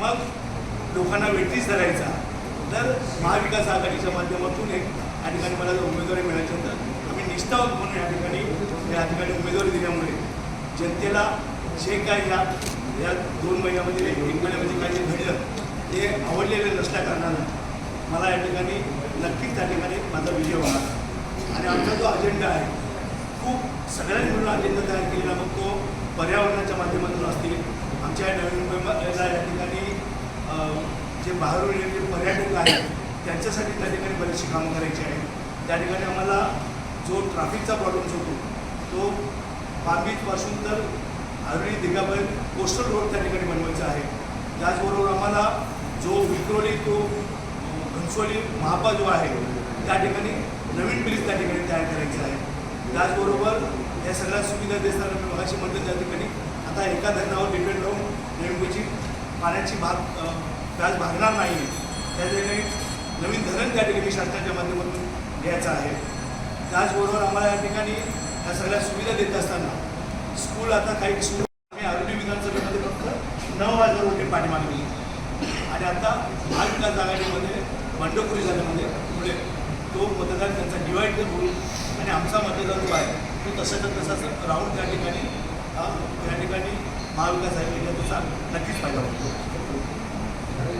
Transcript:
मग लोकांना वेटीस धरायचा. तर महाविकास आघाडीच्या माध्यमातून एक या ठिकाणी मला जर उमेदवारी मिळायची होतं आम्ही निष्ठावत म्हणून या ठिकाणी या ठिकाणी उमेदवारी दिल्यामुळे जनतेला जे काय या या दोन महिन्यामध्ये एक महिन्यामध्ये काय जे घडलं ते आवडलेलं नसल्या कारणानं मला या ठिकाणी नक्कीच त्या ठिकाणी माझा विजय होणार. आणि आमचा जो अजेंडा आहे खूप सगळ्यांनी मिळून अजेंडा तयार केलेला मग तो पर्यावरणाच्या माध्यमातून असतील. आमच्या या नवीन मुंबईला या ठिकाणी जे बाहेरून येणारे पर्यटक आहेत त्यांच्यासाठी त्या ठिकाणी बरेचसे कामं करायची आहेत. त्या ठिकाणी आम्हाला जो ट्रॅफिकचा प्रॉब्लेम्स होतो तो पाम तर आरवली दिघापर्यंत कोस्टल रोड त्या ठिकाणी बनवायचा आहे. त्याचबरोबर आम्हाला जो विक्रोली तो घनसोली महापा जो आहे त्या ठिकाणी नवीन ब्रिज त्या ठिकाणी तयार करायचा आहे. त्याचबरोबर या सगळ्या सुविधा देताना मी मगाशी म्हणतो त्या ठिकाणी आता एका धरणावर डिपेंड राहून नेमकीची पाण्याची भाग व्याज भागणार नाही. त्या ठिकाणी नवीन धरण त्या ठिकाणी शासनाच्या माध्यमातून घ्यायचं आहे. त्याचबरोबर आम्हाला या ठिकाणी ह्या सगळ्या सुविधा देत असताना स्कूल आता काही स्कूल आम्ही आरोग्य विधानसभेमध्ये फक्त नऊ हजार रुपये पाणी मागली आणि आता महाविकास आघाडीमध्ये बंडखोरी झाल्यामध्ये पुढे तो मतदार त्यांचा डिवाईड होईल आणि आमचा मतदार जो आहे तो तसाचा तसाच राहून त्या ठिकाणी त्या ठिकाणी महाविकास आघाडीला त्याचा नक्कीच फायदा होतो